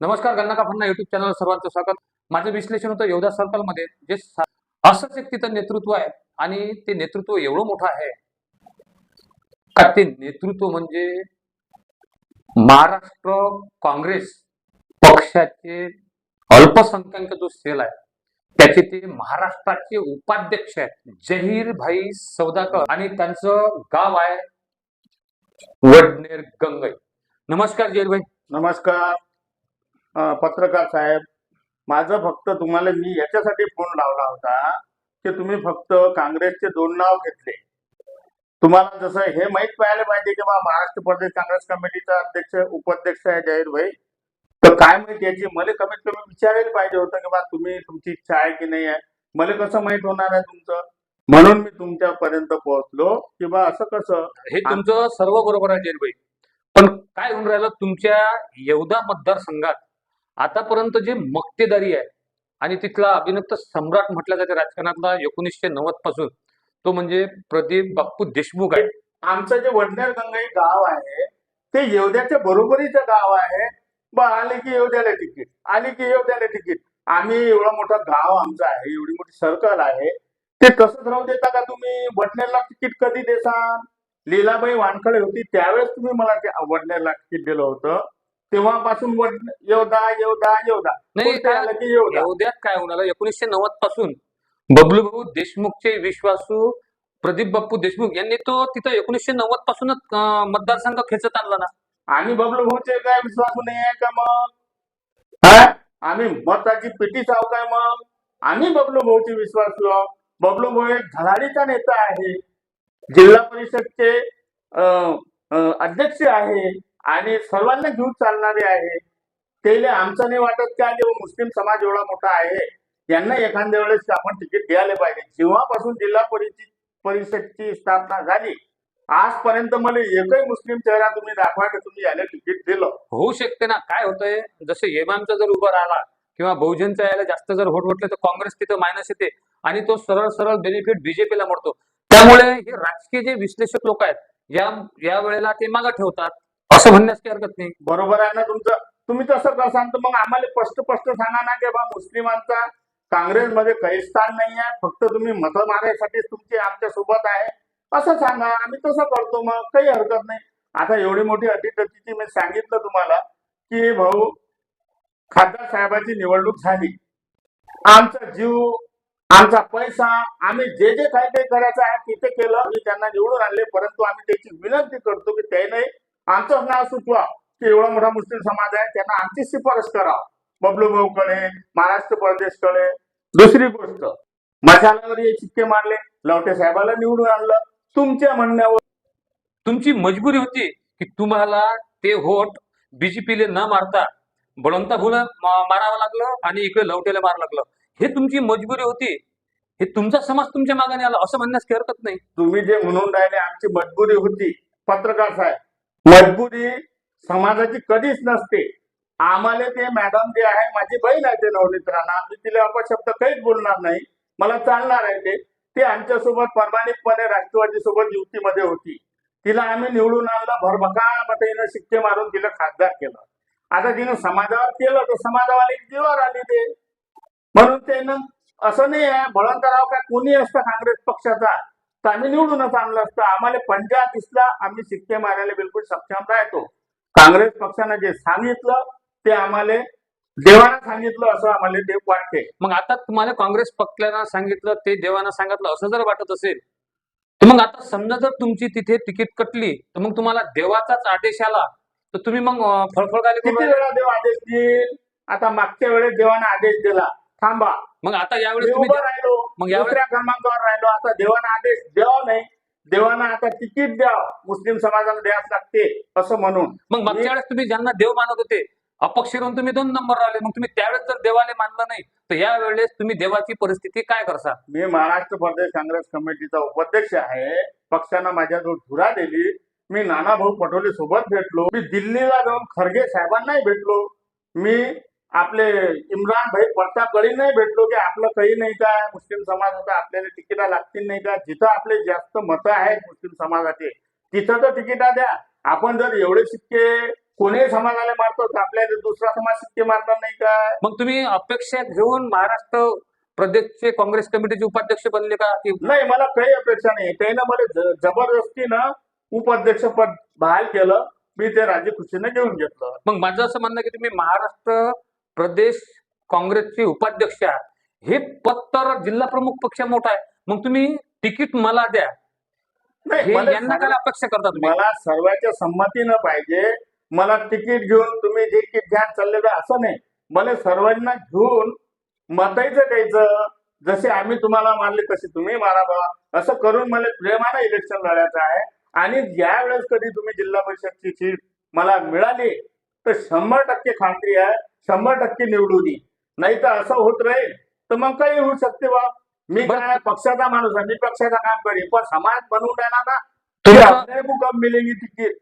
नमस्कार गन्नाका फन्ना YouTube channel सर्वांचं स्वागत. माझं विश्लेषण होतं योधा सर्कलमध्ये जे असंच एक तिथं नेतृत्व आहे आणि ते नेतृत्व एवढं मोठं आहे. का ते नेतृत्व म्हणजे महाराष्ट्र काँग्रेस पक्षाचे अल्पसंख्याक जो सेल आहे त्याचे ते महाराष्ट्राचे उपाध्यक्ष आहेत जहीर भाई सौदाकर आणि त्यांचं गाव आहे वडनेर गंगई. नमस्कार जहीर भाई. नमस्कार. पत्रकार साहेब माझं फक्त तुम्हाला मी याच्यासाठी फोन लावला होता की तुम्ही फक्त काँग्रेसचे दोन नाव घेतले. तुम्हाला जसं हे माहीत पाहायला पाहिजे की बा महाराष्ट्र प्रदेश काँग्रेस कमिटीचा अध्यक्ष उपाध्यक्ष आहे जाहीर भाई. तर काय माहीत याची? मला कमीत कमी विचारायला पाहिजे होतं की बा तुम्ही तुमची इच्छा आहे की नाही आहे? मला कसं माहीत होणार आहे तुमचं? म्हणून मी तुमच्यापर्यंत पोहोचलो की बा असं कसं? हे तुमचं सर्व बरोबर आहे जयभाई पण काय होऊन राहिलं? तुमच्या येवदा मतदारसंघात आतापर्यंत जे मक्तेदारी आहे आणि तिथला अभिनक्त सम्राट म्हटला जाते राजकारणातला एकोणीसशे नव्वदपासून तो म्हणजे प्रदीप बाप्पू देशमुख आहे. आमचं जे वडनेर गंगाई गाव आहे ते येवद्याच्या बरोबरीचं गाव आहे. ब आले की येवद्याला तिकीट आले की येवद्याला तिकीट. आम्ही एवढा मोठा गाव आमचं आहे एवढी मोठी सर्कल आहे. ते तसंच राहू देता का तुम्ही? वडनेरला तिकीट कधी देसान? लीलाबाई वानखडे होती त्यावेळेस तुम्ही मला ते वडनेरला तिकीट दिलं होतं. तेव्हापासून येवदा येवदा येवदा. नाही आलं की येवदा. येवद्यात काय होणार? एकोणीसशे नव्वदपासून बबलू भाऊ देशमुखचे विश्वासू प्रदीप बाप्पू देशमुख यांनी तो तिथं एकोणीसशे नव्वद पासूनच अं, मतदारसंघ खेचत आणला ना. आम्ही बबलू भाऊचे काय विश्वासू नाही आहे का मग? हा? आम्ही मताची पेटी चाव काय मग. आम्ही बबलू भाऊचे विश्वासू आहोत. बबलू भाऊ एक धडाडीचा नेता आहे. जिल्हा परिषदचे अं, अं, अध्यक्ष आहे. आणि सर्वांना घेऊन चालणारे आहे. त्याला आमचं नाही वाटत का जेव्हा मुस्लिम समाज एवढा मोठा आहे? यांना एखाद्या वेळेस आपण तिकीट द्यायला पाहिजे. जेव्हापासून जिल्हा परिषद परिषदची स्थापना झाली आजपर्यंत मला एकही मुस्लिम चेहरा तुम्ही दाखवा की तुम्ही याला तिकीट दिलं. होऊ शकते ना. काय होतंय? जसं इमामचा जर उभा राहिला किंवा बहुजनचा यायला जास्त जर व्होट म्हटलं तर काँग्रेस तिथं मायनस येते आणि तो सरळ सरळ बेनिफिट बीजेपीला मिळतो त्यामुळे हे राजकीय जे विश्लेषक लोक आहेत या या वेळेला ते मागं ठेवतात. असं म्हणण्यास काही हरकत नाही. बरोबर आहे ना तुमचं? तुम्ही तसं करसान तर मग आम्हाला स्पष्ट स्पष्ट सांगा ना की बा मुस्लिमांचा काँग्रेसमध्ये काही स्थान नाही आहे फक्त तुम्ही मतं मारण्यासाठी तुमची आमच्यासोबत आहे. असं सांगा. आम्ही तसं करतो मग. काही हरकत नाही. आता एवढी मोठी अटीतटीची मी सांगितलं तुम्हाला की भाऊ खासदार साहेबाची निवडणूक झाली. आमचा जीव आमचा पैसा आम्ही जे जे काही काही करायचं आहे तिथे केलं मी त्यांना निवडून आणले. परंतु आम्ही त्याची विनंती करतो की त्याने आमचंच नाव सुचवा की एवढा मोठा मुस्लिम समाज आहे त्यांना आमची शिफारस करा बबलू भाऊकडे महाराष्ट्र प्रदेशकडे दुसरी गोष्ट मशालावर हे चिक्के मारले लवटे साहेबाला निवडून आणलं. तुमच्या म्हणण्यावर तुमची मजबुरी होती की तुम्हाला ते व्होट बीजेपीले न मारता बळवंता भुला मारावं लागलं आणि इकडे लवटेला मारावं लागलं. हे तुमची मजबुरी होती. हे तुमचा समाज तुमच्या मागाने आला असं म्हणण्यास हरकत नाही. तुम्ही जे म्हणून राहिले आमची मजबुरी होती. पत्रकार साहेब मजबुरी समाजाची कधीच नसते. आम्हाला ते मॅडम जे आहे माझी बहीण आहे ते नवनीत राणा मी तिला अपशब्द काहीच बोलणार नाही. मला चालणार आहे ते. ते आमच्यासोबत प्रामाणिकपणे राष्ट्रवादी सोबत युतीमध्ये होती. तिला आम्ही निवडून आणलं भरभका मतेनं शिक्के मारून तिला खासदार केलं. आता तिनं समाजावर केलं तर समाजावाली जीवावर आली ते. म्हणून त्यानं असं नाही आहे. बळवंतराव काय कोणी असतं काँग्रेस पक्षाचा? तर आम्ही निवडूनच आणलं असतं. आम्हाला पंजा दिसला आम्ही शिक्के मारायला बिलकुल सक्षम राहतो. काँग्रेस पक्षानं जे सांगितलं ते आम्हाला देवानं सांगितलं असं आम्हाला ते वाटते. मग आता तुम्हाला काँग्रेस पक्षानं सांगितलं ते देवानं सांगितलं असं जर वाटत असेल तर मग आता समजा जर तुमची तिथे तिकीट कटली तर मग तुम्हाला देवाचाच आदेश आला तर तुम्ही मग फळफळ किती वेळा देव आदेश देईल? आता मागच्या वेळेस देवानं आदेश दिला. थांबा. मग आता यावेळेस तुम्ही उभं राहिलो मग यावेळेस- दुसऱ्या क्रमांकावर राहिलो. आता देवानं आदेश द्यावा नाही. देवानं आता तिकीट द्यावं. मुस्लिम समाजाला द्यावं लागते असं म्हणून. मग मागच्या वेळेस तुम्ही ज्यांना देव मानत होते अपक्ष राहून तुम्ही दोन नंबर आले मग तुम्ही त्यावेळेस जर देवाले मानलं नाही तर या वेळेस तुम्ही देवाची परिस्थिती काय करसा? मी महाराष्ट्र प्रदेश काँग्रेस कमिटीचा उपाध्यक्ष आहे. पक्षानं माझ्याजवळ धुरा दिली. मी नानाभाऊ पटोले सोबत भेटलो. मी दिल्लीला जाऊन खरगे साहेबांनाही भेटलो. मी आपले इम्रान भाई प्रताप नाही भेटलो की आपलं काही नाही का? मुस्लिम समाजाचं आपल्याला तिकिटा लागतील नाही का? जिथं आपले जास्त मतं आहेत मुस्लिम समाजाचे तिथं तर तिकिटा द्या. आपण जर एवढे शिक्के कोणी समाजाला मारतो आपल्या दुसरा समाज शिक्के मारणार नाही काय मग तुम्ही अपेक्षा घेऊन महाराष्ट्र प्रदेशचे काँग्रेस कमिटीचे उपाध्यक्ष बनले का? की नाही मला काही अपेक्षा नाही. त्यानं मला जबरदस्तीनं उपाध्यक्ष पद बहाल केलं. मी ते राजी खुशीनं घेऊन घेतलं. मग माझं असं म्हणणं की तुम्ही महाराष्ट्र प्रदेश काँग्रेसचे उपाध्यक्ष आहात हे पद तर जिल्हा प्रमुख पक्ष मोठा आहे. मग तुम्ही तिकीट मला द्या. नाही मला यांना काय अपेक्षा करता तुम्ही? मला सर्वांच्या संमतीनं पाहिजे. मला तिकीट घेऊन तुम्ही जे की घ्या चाललेलं असं नाही. मला सर्वांना घेऊन मतायचं द्यायचं. जसे आम्ही तुम्हाला मारले तसे तुम्ही मारा बा. असं करून मला प्रेमानं इलेक्शन लढायचं आहे. आणि ज्या वेळेस कधी तुम्ही जिल्हा परिषदची सीट मला मिळाली तर शंभर टक्के खात्री आहे शंभर टक्के निवडून येईल. नाही तर असं होत राहील तर मग काही होऊ शकते बा. मी. काय पक्षाचा माणूस आहे मी पक्षाचं काम करीन पण समाज बनवून राहिला ना तुमचं- तो अपने को कब मिलेगी टिकट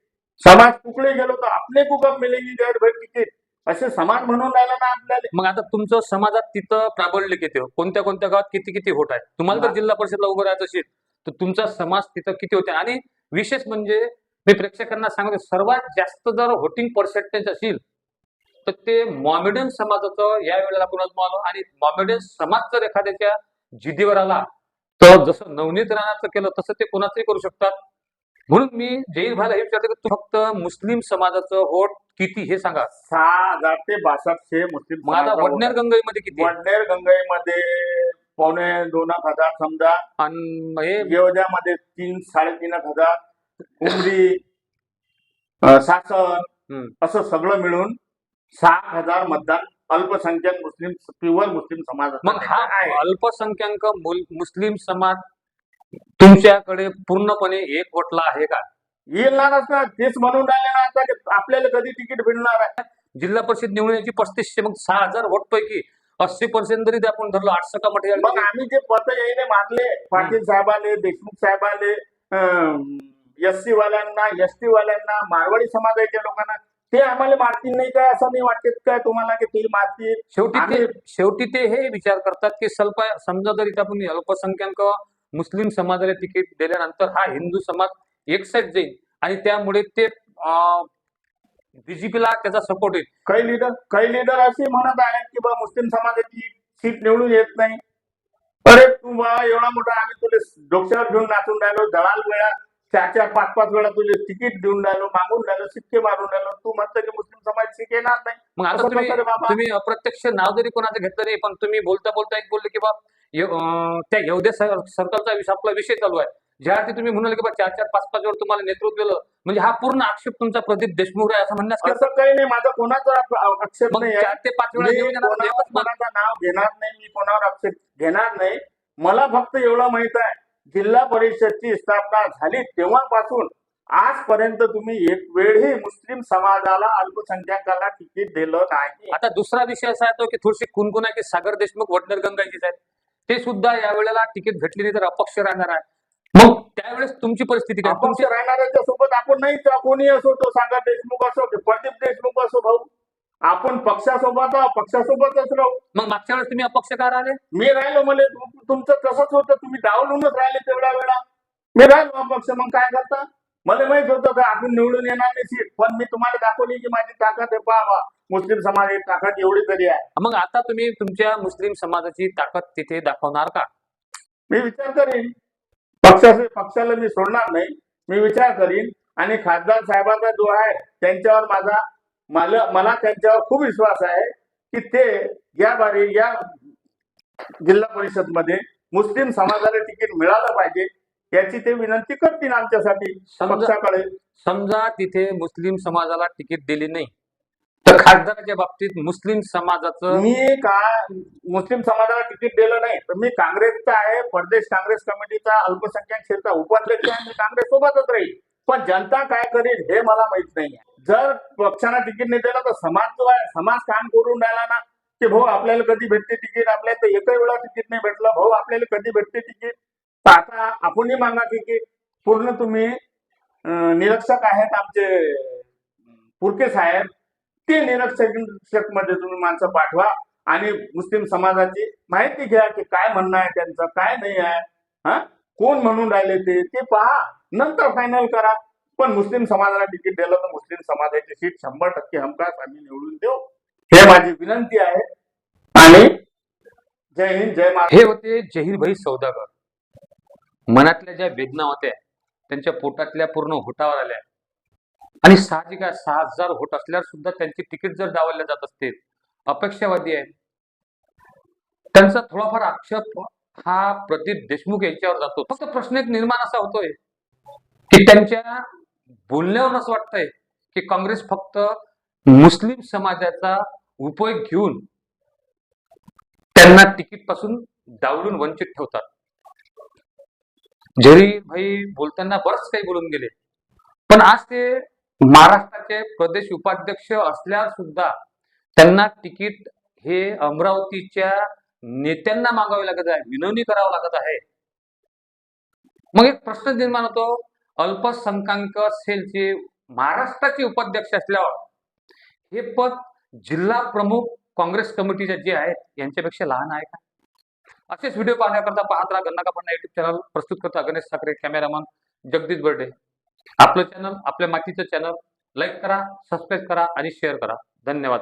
समाज कुकडे गेलो तर अपने को कब मिलेगी गैर भाई टिकट असे समाज म्हणून राहिला ना आपल्याला. मग आता तुमचं समाजात तिथं प्राबल्य किती हो? कोणत्या कोणत्या गावात किती किती होत आहे? तुम्हाला जर जिल्हा परिषदला उभं राहायचं असेल तर तुमचा समाज तिथं किती होते? आणि विशेष म्हणजे मी प्रेक्षकांना सांगतो सर्वात जास्त जर व्होटिंग पर्सेंटेज असेल तर ते मॉमेडियन समाजाचं या वेळेला कुणाला आलं? आणि मॉमेडियन समाज जर एखाद्याच्या जिद्दीवर आला तर जसं नवनीत राणाचं केलं तसं ते कोणाचंही करू शकतात. म्हणून मी जैन भाईला हे विचारतो की तू फक्त मुस्लिम समाजाचं वोट किती हे सांगा. सहा हजार ते बासष्टशे मुस्लिम समाजाचा वडनेर गंगाईमध्ये किती. वडनेर गंगाईमध्ये पावणे दोन हजार समजा. आणि हे येवद्यामध्ये तीन साडेतीन हजार. उमरी सासन हम्म. असं सगळं मिळून सहा हजार मतदान अल्पसंख्याक मुस्लिम प्युअर मुस्लिम समाज मग हा अल्पसंख्याक मुस्लिम समाज तुमच्याकडे पूर्णपणे एक वटला आहे का? येणारच ना. तेच म्हणून राहिले ना आता आपल्याला कधी तिकीट भेटणार आहे? जिल्हा परिषद निवडण्याची पस्तीसशे मग सहा हजार वोट पैकी अस्सी पर्सेंट जरी ते आपण धरलं आठशे का मटेरियल मग आम्ही जे पद येणे मारले पाटील साहेबाले देशमुख साहेबाले एस सी वाल्यांना एस टी वाल्यांना मारवाडी समाजाच्या लोकांना ते आम्हाला मारतील नाही काय असं नाही वाटत काय तुम्हाला की ते मारतील? शेवटी ते शेवटी ते हे विचार करतात की स्वल्प समजा जरी आपण अल्पसंख्याक मुस्लिम समाजाला तिकीट दिल्यानंतर हा हिंदू समाज एक साईड जाईल आणि त्यामुळे ते बीजेपीला त्याचा सपोर्ट येईल काही लिडर काही लिडर असे म्हणत आहेत की बा मुस्लिम समाजाची सीट निवडून येत नाही. अरे तू बा एवढा मोठा आम्ही तुला डोक्यावर घेऊन नाचून राहिलो दलाल वेळा चार चार पाच पाच वेळा तुझे तिकीट देऊन राहिलो मागून राहिलो सिक्के मारून राहिलो तू म्हणतो की मुस्लिम समाज सीट येणार नाही मग आता तुम्ही? तुम्ही अप्रत्यक्ष नाव जरी कोणाचं घेतलं नाही पण तुम्ही बोलता बोलता एक बोलले की बा त्या येवदे सर्कलचा विषय आपला विषय चालू आहे ज्यावरती तुम्ही म्हणाले की बा चार चार पाच पाच वेळ तुम्हाला नेतृत्व दिलं म्हणजे हा पूर्ण आक्षेप तुमचा प्रदीप देशमुख आहे असं म्हणण्यास असं काही नाही माझा कोणाचा आक्षेप नाही चार ते पाच वेळा. कोणाचं नाव घेणार नाही मी कोणावर आक्षेप घेणार नाही मला फक्त एवढं माहीत आहे जिल्हा परिषदची स्थापना झाली तेव्हापासून आजपर्यंत तुम्ही एक वेळही मुस्लिम समाजाला अल्पसंख्याकाला तिकीट दिलं नाही. आता दुसरा विषय असा आहे तो की थोडीशी कुणकुण आहे की सागर देशमुख वडनेर गंगाजीच आहेत. ते सुद्धा या वेळेला तिकीट भेटली नाही तर अपक्ष राहणार आहे. मग? त्यावेळेस तुमची परिस्थिती काय? अपक्ष तुमची राहणाऱ्यांच्या सोबत आपण नाही तर कोणी असो तो सागर देशमुख असो की प्रदीप देशमुख असो भाऊ. आपण पक्षासोबत पक्षासोबतच राहू. मग मागच्या वेळेस तुम्ही अपक्ष का राहिले? मी राहिलो मला तुमचं तसंच होतं तुम्ही डावलूनच राहिले तेवढ्या वेळा. मी राहिलो अपक्ष मग काय करता? मला माहीत होतं का आपण निवडून येणार नाही सीट. पण मी तुम्हाला दाखवली की माझी ताकद आहे पहा मुस्लिम समाजाची ताकद एवढी तरी आहे. मग आता तुम्ही तुमच्या मुस्लिम समाजाची ताकद तिथे दाखवणार का? मी विचार करीन. पक्षाचे पक्षाला मी सोडणार नाही. मी विचार करीन. आणि खासदार साहेबाचा जो आहे त्यांच्यावर माझा मला मला त्यांच्यावर खूप विश्वास आहे की ते या बारी या जिल्हा परिषदमध्ये मुस्लिम समाजाला तिकीट मिळालं पाहिजे याची ते विनंती करतील आमच्यासाठी. पक्षाकडे. समजा तिथे मुस्लिम समाजाला तिकीट दिली नाही तर खासदाराच्या बाबतीत मुस्लिम समाजाचं मी का मुस्लिम समाजाला तिकीट दिलं नाही तर मी काँग्रेसचा आहे प्रदेश काँग्रेस कमिटीचा अल्पसंख्याक क्षेत्र उपाध्यक्ष आहे मी काँग्रेस सोबतच राहील. पण जनता काय करेल हे मला माहीत नाही जर पक्षानं तिकीट नाही दिलं तर समाज जो आहे समाज काम करून राहिला ना. की भाऊ आपल्याला कधी भेटते तिकीट? आपल्याला तर एकही वेळा तिकीट नाही भेटलं. भाऊ आपल्याला कधी भेटते तिकीट? तर आता आपणही मागा तिकीट पूर्ण तुम्ही निरीक्षक आहेत आमचे पुरके साहेब. ते निरीक्षकमध्ये तुम्ही माणसं पाठवा आणि मुस्लिम समाजाची माहिती घ्या की काय म्हणणं आहे त्यांचं काय नाही आहे. हा? कोण म्हणून राहिले ते? ते पहा. नंतर फायनल करा. पण मुस्लिम समाजाला तिकीट दिलं तर मुस्लिम समाजाची सीट शंभर टक्के हमखास आम्ही निवडून देऊ. हे माझी विनंती आहे. आणि जय हिंद जय हे होते जहीरभाई सौदागर. मनातल्या ज्या वेदना होत्या त्यांच्या पोटातल्या पूर्ण होटावर आल्या. आणि साहजिक आहे सहा हजार होट असल्यावर सुद्धा त्यांची तिकीट जर डावलल्या जात असतील अपेक्षावादी आहे. त्यांचा थोडाफार आक्षेप हा प्रदीप देशमुख यांच्यावर जातो. फक्त प्रश्न एक निर्माण असा होतोय की त्यांच्या बोलण्यावरून असं वाटतंय की काँग्रेस फक्त मुस्लिम समाजाचा उपयोग घेऊन त्यांना तिकीटपासून डावलून वंचित ठेवतात. जरी भाई बोलताना बरंच काही बोलून गेले पण आज ते महाराष्ट्राचे प्रदेश उपाध्यक्ष असल्यावर सुद्धा त्यांना तिकीट हे अमरावतीच्या नेत्यांना मागावे लागत आहे विनवणी करावं लागत आहे. मग एक प्रश्न निर्माण होतो अल्पसंख्याक सेलचे महाराष्ट्राचे उपाध्यक्ष असल्यावर हे पद जिल्हा प्रमुख काँग्रेस कमिटीचे जे आहेत यांच्यापेक्षा लहान आहे का? असेच व्हिडिओ पाहण्याकरता पाहत राहा गन्ना कापडना युट्यूब चॅनल प्रस्तुत करता गणेश ठाकरे कॅमेरामन जगदीश बर्डे. आपलं चॅनल आपल्या मातीचं चॅनल लाईक करा सबस्क्राईब करा आणि शेअर करा. धन्यवाद.